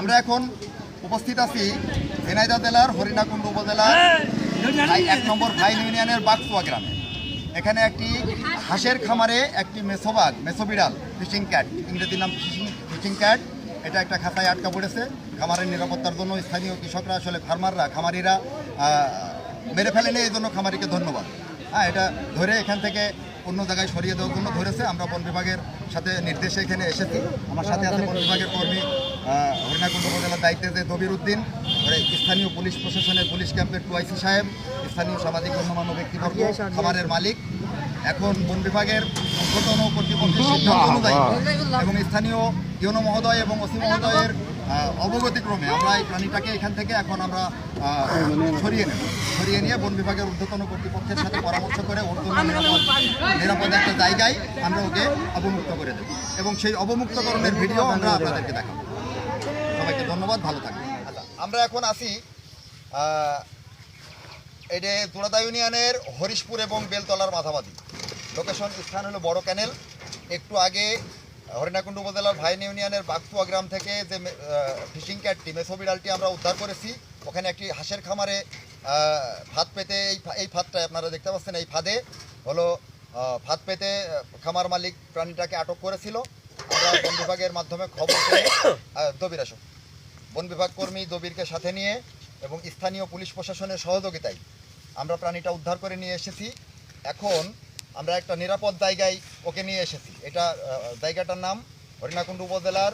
আমরা এখন উপস্থিত আছি ঝিনাইদহ জেলার হরিণাকুণ্ড উপজেলার এক নম্বর ভাইন ইউনিয়নের বাগসুয়া গ্রামে। এখানে একটি হাঁসের খামারে একটি মেসোবাগ মেসোবিড়াল ফিশিং ক্যাট, ইংরেজির নাম ফিশিং ফিশিং ক্যাট। এটা একটা খাতায় আটকা পড়েছে। খামারের নিরাপত্তার জন্য স্থানীয় কৃষকরা, আসলে ফার্মাররা, খামারিরা মেরে ফেলেনি, এই জন্য খামারিকে ধন্যবাদ। হ্যাঁ এটা ধরে এখান থেকে অন্য জায়গায় সরিয়ে দেওয়ার জন্য ধরেছে। আমরা বন বিভাগের সাথে নির্দেশে এখানে এসেছি। আমার সাথে আছে বন বিভাগের কর্মী হরিণাকুণ্ড উপজেলার দায়িত্বে যে দবির উদ্দিন স্থানীয় পুলিশ প্রশাসনের পুলিশ ক্যাম্পের টুআইসি সাহেব স্থানীয় সামাজিক গণ্যমান্য ব্যক্তিবর্গ খামারের মালিক। এখন বন বিভাগের ঊর্ধ্বতন কর্তৃপক্ষের সিদ্ধান্ত অনুযায়ী এবং স্থানীয় ইউনো মহোদয় এবং ওসি মহোদয়ের অবগতিক্রমে আমরা এই প্রাণীটাকে এখান থেকে এখন আমরা আহ, সরিয়ে নেব। সরিয়ে নিয়ে বন বিভাগের ঊর্ধ্বতন কর্তৃপক্ষের সাথে পরামর্শ করে নিরাপদ নিরাপদ একটা জায়গায় আমরা ওকে অবমুক্ত করে দেব। এবং সেই অবমুক্তকরণের ভিডিও আমরা আপনাদেরকে দেখাবো। সবাইকে ধন্যবাদ ভালো থাকবেন। আচ্ছা আমরা এখন আসি এটা তোড়াদা ইউনিয়নের হরিশপুর এবং বেলতলার মাথাবাদী লোকেশন স্থান হলো বড় ক্যানেল। একটু আগে হরিণাকুণ্ড উপজেলার ভাইন ইউনিয়নের বাগতুয়া গ্রাম থেকে যে ফিশিং ক্যাটটি, মেসো বিড়ালটি আমরা উদ্ধার করেছি। ওখানে একটি হাঁসের খামারে ফাঁদ পেতে এই এই ফাঁদটা আপনারা দেখতে পাচ্ছেন, এই ফাঁদে হলো ফাঁদ পেতে খামার মালিক প্রাণীটাকে আটক করেছিল। আমরা বন বিভাগের মাধ্যমে খবর দবির আসো। বন বিভাগ কর্মী দবিরকে সাথে নিয়ে এবং স্থানীয় পুলিশ প্রশাসনের সহযোগিতায় আমরা প্রাণীটা উদ্ধার করে নিয়ে এসেছি। এখন আমরা একটা নিরাপদ জায়গায় ওকে নিয়ে এসেছি। এটা জায়গাটার নাম হরিণাকুণ্ড উপজেলার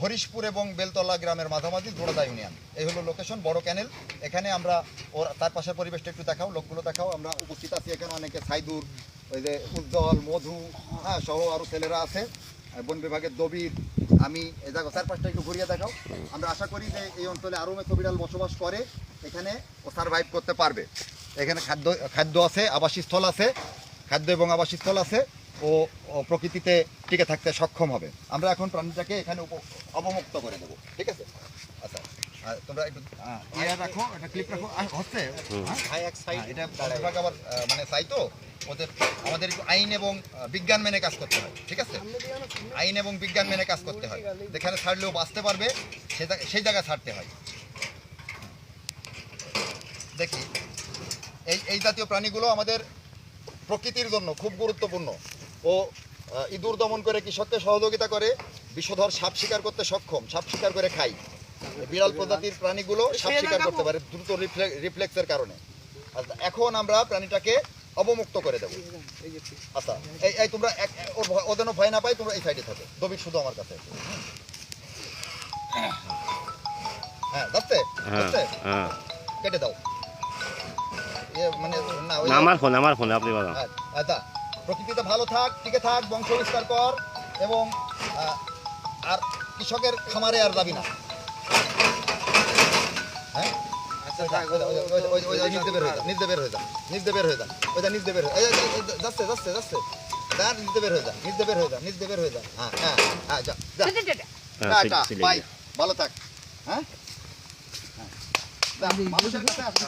হরিশপুর এবং বেলতলা গ্রামের মাঝামাঝি জোড়াদা ইউনিয়ন। এই হলো লোকেশন বড় ক্যানেল এখানে আমরা ওর, তার পাশের পরিবেশটা একটু দেখাও, লোকগুলো দেখাও। আমরা উপস্থিত আছি এখানে অনেকে সাইদুর ওই যে উজ্জ্বল, মধু হ্যাঁ সহ আরও ছেলেরা আছে। বন বিভাগের দবির, আমি এই দেখো চারপাশটা একটু ঘুরিয়ে দেখাও। আমরা আশা করি যে এই অঞ্চলে আরও মেথোবিড়াল বসবাস করে, এখানে ও সার্ভাইভ করতে পারবে। এখানে খাদ্য খাদ্য আছে, আবাসস্থল আছে। খাদ্য এবং আবাসস্থল আছে ও প্রকৃতিতে টিকে থাকতে সক্ষম হবে। আমরা এখন প্রাণীটাকে এখানে উপ- অবমুক্ত করে দেবো। ঠিক আছে? আচ্ছা। আর তোমরা একটু আহ, রাখো একটা ক্লিপ রাখো। হচ্ছে? হ্যাঁ, এটা আবার মানে চাই তো ওদের আমাদের একটু আইন এবং বিজ্ঞান মেনে কাজ করতে হয়। ঠিক আছে? আইন এবং বিজ্ঞান মেনে কাজ করতে হয়। যেখানে ছাড়লেও বাঁচতে পারবে সে জায়গা- সেই জায়গায় ছাড়তে হয়। দেখি। এই এই জাতীয় প্রাণীগুলো আমাদের প্রকৃতির জন্য খুব গুরুত্বপূর্ণ। ও ইঁদুর দমন করে কৃষককে সহযোগিতা করে বিষধর সাপ শিকার করতে সক্ষম সাপ শিকার করে খাই বিড়াল প্রজাতির প্রাণীগুলো সাপ শিকার করতে পারে দ্রুত রিফ্লেক্সের কারণে। আচ্ছা এখন আমরা প্রাণীটাকে অবমুক্ত করে দেবো। আচ্ছা এই এই তোমরা এক- ওর ভয়- ও যেন ভয় না পাই তোমরা এই সাইডে থাকো। দবির শুধু আমার কাছে। হ্যাঁ যাচ্ছে? হ্যাঁ হ্যাঁ। কেটে দাও। মানে না আমার ফোনে আমার ফোনে আপনি বলেন। আচ্ছা প্রকৃতিতে ভালো থাক টিকে থাক বংশ বিস্তার কর এবং আর কৃষকের খামারে আর যাবি না। হ্যাঁ? বের হয়ে যা, নিচ বের হয়ে যা, নিচ দিয়ে বের হয়ে হয়ে- যাচ্ছে, যাচ্ছে, বের হয়ে যা, নিচ বের হয়ে যা, নিচ বের হয়ে যা। হ্যাঁ, হ্যাঁ, হ্যাঁ, যা, যা। টাটা, সিলে বাই, ভালো থাক। হ্যাঁ? হ্যাঁ। মানুষের কাছে আসবি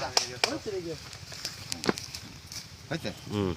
帰って。うん。